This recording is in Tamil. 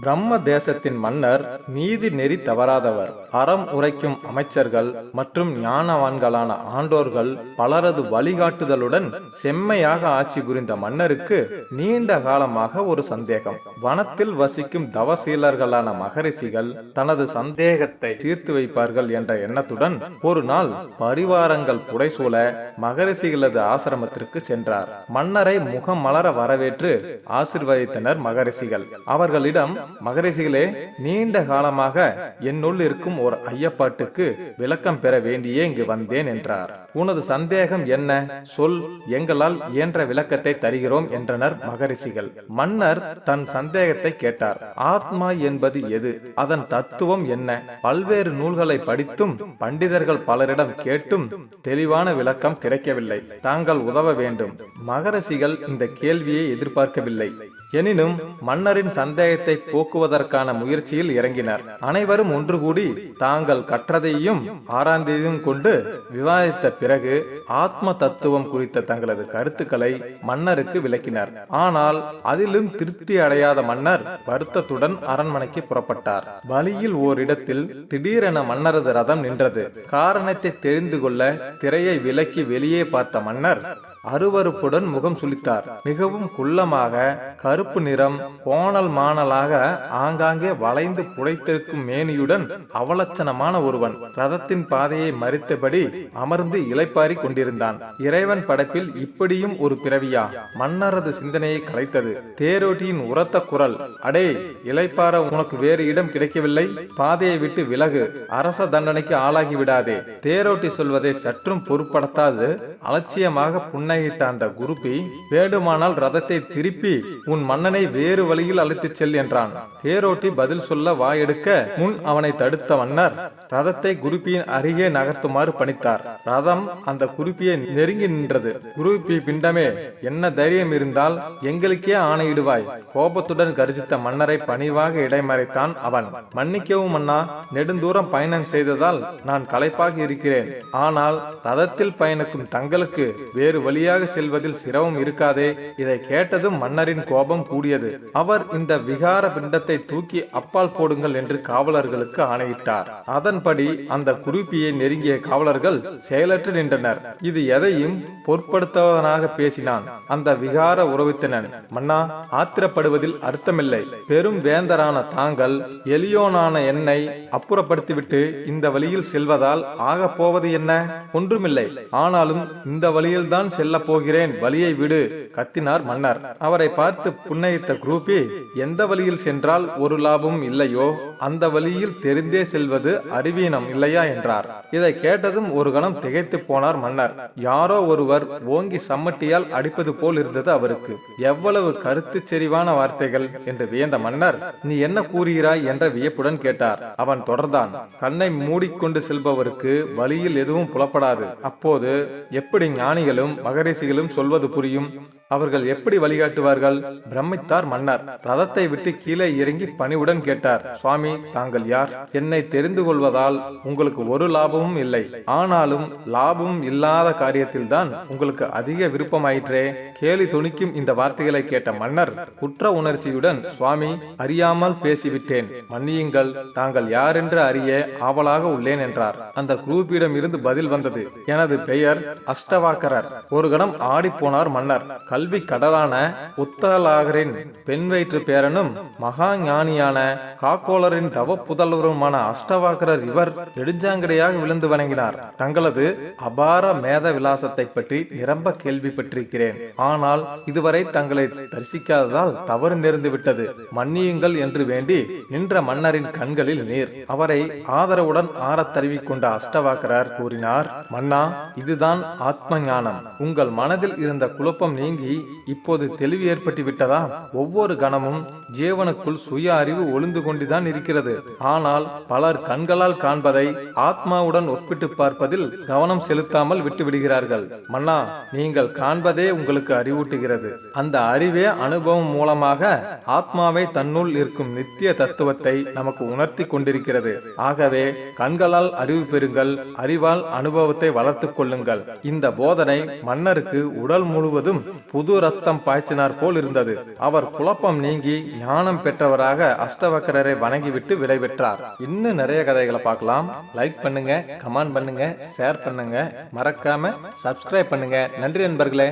பிரம்ம தேசத்தின் மன்னர் நீதி நெறி தவறாதவர். அறம் உரைக்கும் அமைச்சர்கள் மற்றும் ஞானவான்களான ஆண்டோர்கள் பலரது வழிகாட்டுதலுடன் செம்மையாக ஆட்சி புரிந்த மன்னருக்கு நீண்ட காலமாக ஒரு சந்தேகம். வனத்தில் வசிக்கும் தவசீலர்களான மகரிஷிகள் தனது சந்தேகத்தை தீர்த்து வைப்பார்கள் என்ற எண்ணத்துடன் ஒரு நாள் பரிவாரங்கள் புடைசூழ மகரிஷிகளது ஆசிரமத்திற்கு சென்றார். மன்னரை முகம் மலர வரவேற்று ஆசிர்வதித்தனர் மகரிஷிகள். அவர்களிடம் மகரிஷிகளே நீண்ட காலமாக என்னுள் இருக்கும் ஒரு ஐயப்பாட்டுக்கு விளக்கம் பெற வேண்டியே இங்கு வந்தேன் என்றார். உனது சந்தேகம் என்ன? சொல் எங்களால் இயன்ற விளக்கத்தை தருகிறோம் என்றனர் மகரிஷிகள். மன்னர் தன் சந்தேகத்தை கேட்டார். ஆத்மா என்பது எது? அதன் தத்துவம் என்ன? பல்வேறு நூல்களை படித்தும் பண்டிதர்கள் பலரிடம் கேட்டும் தெளிவான விளக்கம் கிடைக்கவில்லை. தாங்கள் உதவ வேண்டும். மகரிஷிகள் இந்த கேள்வியை எதிர்பார்க்கவில்லை. எனினும் மன்னரின் சந்தேகத்தை போக்குவதற்கான முயற்சியில் இறங்கினர். அனைவரும் ஒன்று கூடி தாங்கள் கற்றதையும் ஆராய்ந்ததையும் கொண்டு விவாதித்த பிறகு ஆத்ம தத்துவம் குறித்த தங்களது கருத்துக்களை மன்னருக்கு விளக்கினர். ஆனால் அதிலும் திருப்தி அடையாத மன்னர் வருத்தத்துடன் அரண்மனைக்கு புறப்பட்டார். வழியில் ஓரிடத்தில் திடீரென மன்னரது ரதம் நின்றது. காரணத்தை தெரிந்து கொள்ள திரையை விலக்கி வெளியே பார்த்த மன்னர் அருவருப்புடன் முகம் சுளித்தார். மிகவும் குள்ளமாக கருப்பு நிறம் கோணல் மாணலாக ஆங்காங்கே வளைந்து புடைத்திருக்கும் மேனியுடன் அவலட்சணமான ஒருவன் ரதத்தின் பாதையை மறித்தபடி அமர்ந்து இலைப்பாரி கொண்டிருந்தான். இறைவன் படைப்பில் இப்படியும் ஒரு பிறவியா? மன்னரது சிந்தனையை கலைத்தது தேரோட்டியின் உரத்த குரல் அடே இலைப்பார உனக்கு வேறு இடம் கிடைக்கவில்லை? பாதையை விட்டு விலகு. அரச தண்டனைக்கு ஆளாகி விடாதே. தேரோட்டி சொல்வதை சற்றும் பொருட்படுத்தாது அலட்சியமாக புன்ன புன்னகைத்த அந்த குருபி வேடுமானால் ரதத்தை திருப்பி உன் மன்னனை வேறு வழியில் அழைத்துச் செல் என்றான். தேரோட்டி பதில் சொல்ல வாயெடுக்க முன் அவனை தடுத்த மன்னர் ரதத்தை குருப்பியின் அருகே நகர்த்துமாறு பணித்தார். ரதம் அந்த குருப்பியை நெருங்கி நின்றது. குருப்பி பிண்டமே என்ன தைரியம் இருந்தால் எங்களுக்கே ஆணையிடுவாய். கோபத்துடன் கர்ஜித்த மன்னரை பணிவாக இடைமறைத்தான் அவன். மன்னிக்கவும் மன்னா நெடுந்தூரம் பயணம் செய்ததால் நான் களைப்பாக இருக்கிறேன். ஆனால் ரதத்தில் பயணிக்கும் தங்களுக்கு வேறு வழி வழியாக செல்வதில் சிரமம் இருக்காதே. இதை கேட்டதும் மன்னரின் கோபம் கூடியது. அவர் இந்த விகார பிண்டத்தை தூக்கி அப்பால் போடுங்கள் என்று காவலர்களுக்கு ஆணையிட்டார். அதன்படி அந்த குருப்பியை நெருங்கிய காவலர்கள் செயலற்று நின்றனர். இது எதையும் பொருட்படுத்துவதனாக பேசினான். அந்த விகார உறவித்தனன் மன்னா ஆத்திரப்படுவதில் அர்த்தமில்லை. பெரும் வேந்தரான தாங்கள் எளியோனான என்னை அப்புறப்படுத்திவிட்டு இந்த வழியில் செல்வதால் ஆக போவது என்ன? ஒன்றுமில்லை. ஆனாலும் இந்த வழியில்தான் செல்ல போகிறேன் வழியை விடு. கத்தினார் மன்னர். அவரை பார்த்து புன்னகைத்த குரூபி எந்த வழியில் சென்றால் ஒரு லாபமும் இல்லையோ? அந்த வழியில் தெரிந்தே செல்வது அறிவீனம் இல்லையா? என்றார். இதை கேட்டதும் ஒரு கணம் திகைத்து போனார் மன்னர். யாரோ ஒருவர் ஓங்கி சம்மட்டியால் அடிப்பது போல் இருந்தது அவருக்கு. எவ்வளவு கருத்து செறிவான வார்த்தைகள்! என்று வியந்த மன்னர். நீ என்ன கூறுகிறாய்? என்ற வியப்புடன் கேட்டார். அவன் தொடர்ந்தான். கண்ணை மூடிக்கொண்டு செல்பவருக்கு வழியில் எதுவும் புலப்படாது. அப்போது எப்படி ஞானிகளும் மகரிஷிகளும் சொல்வது புரியும். அவர்கள் எப்படி வழிகாட்டுவார்கள்? பிரமித்தார் மன்னர். ரதத்தை விட்டு கீழே இறங்கி பணிவுடன் கேட்டார். சுவாமி தாங்கள் யார்? என்னை தெரிந்து கொள்வதால் உங்களுக்கு ஒரு லாபமும் இல்லை. ஆனாலும் லாபமும் இல்லாத காரியத்தில்தான் உங்களுக்கு அதிக விருப்பமாயிற்றே. கேலி துணிக்கும் இந்த வார்த்தைகளை கேட்ட மன்னர் குற்ற உணர்ச்சியுடன் சுவாமி அறியாமல் பேசிவிட்டேன். மன்னியுங்கள். தாங்கள் யாரென்று அறிய ஆவலாக உள்ளேன் என்றார். அந்த குரூப்பிடம் இருந்து பதில் வந்தது. எனது பெயர் அஷ்டவாக்கரர். ஒரு கணம் ஆடிப்போனார் மன்னர். கல்வி கடலான உத்தலாகரின் பெண் வயிற்று பேரனும் மகா ஞானியான காக்கோளரின் தவ புதல்வருமான அஷ்டவாக்கரர் இவர் நெடுஞ்சாங்கடையாக விழுந்து வணங்கினார். தங்களது அபார மேத விலாசத்தை பற்றி நிரம்ப கேள்விப்பட்டிருக்கிறேன். ஆனால் இதுவரை தங்களை தரிசிக்காததால் தவறு நேர்ந்து விட்டது மன்னியுங்கள் என்று வேண்டி நின்ற மன்னரின் கண்களில் நீர். அவரை ஆதரவுடன் ஆறத் தருவிக்கொண்ட அஷ்டவாக்கரர் கூறினார் மன்னா இதுதான் ஆத்ம ஞானம் உங்கள் மனதில் இருந்த குழப்பம் நீங்கி இப்போது தெளிவு ஏற்பட்டு விட்டதா? ஒவ்வொரு கணமும் ஜீவனுக்குள் சுய அறிவு ஒளிந்து கொண்டுதான் இருக்கிறது. ஆனால் பலர் கண்களால் காண்பதை ஆத்மாவுடன் ஒப்பிட்டு பார்ப்பதில் கவனம் செலுத்தாமல் விட்டுவிடுகிறார்கள் மன்னா நீங்கள் காண்பதே உங்களுக்கு அறிவூட்டுகிறது. அந்த அறிவே அனுபவம் மூலமாக ஆத்மாவை தன்னுள் இருக்கும் நித்திய தத்துவத்தை நமக்கு உணர்த்தி கொண்டிருக்கிறது. ஆகவே கண்களால் அறிவு பெறுங்கள் அறிவால் அனுபவத்தை வளர்த்துக் கொள்ளுங்கள். இந்த போதனை மன்னருக்கு உடல் முழுவதும் புது ரத்தம் பாய்ச்சினார் போல் இருந்தது அவர் குழப்பம் நீங்கி ஞானம் பெற்றவராக அஷ்டவக்கரரை வணங்கிவிட்டு விடைபெற்றார் இன்னும் நிறைய கதைகளை பார்க்கலாம். லைக் பண்ணுங்க கமெண்ட் பண்ணுங்க ஷேர் பண்ணுங்க. மறக்காம சப்ஸ்கிரைப் பண்ணுங்க. நன்றி நண்பர்களே.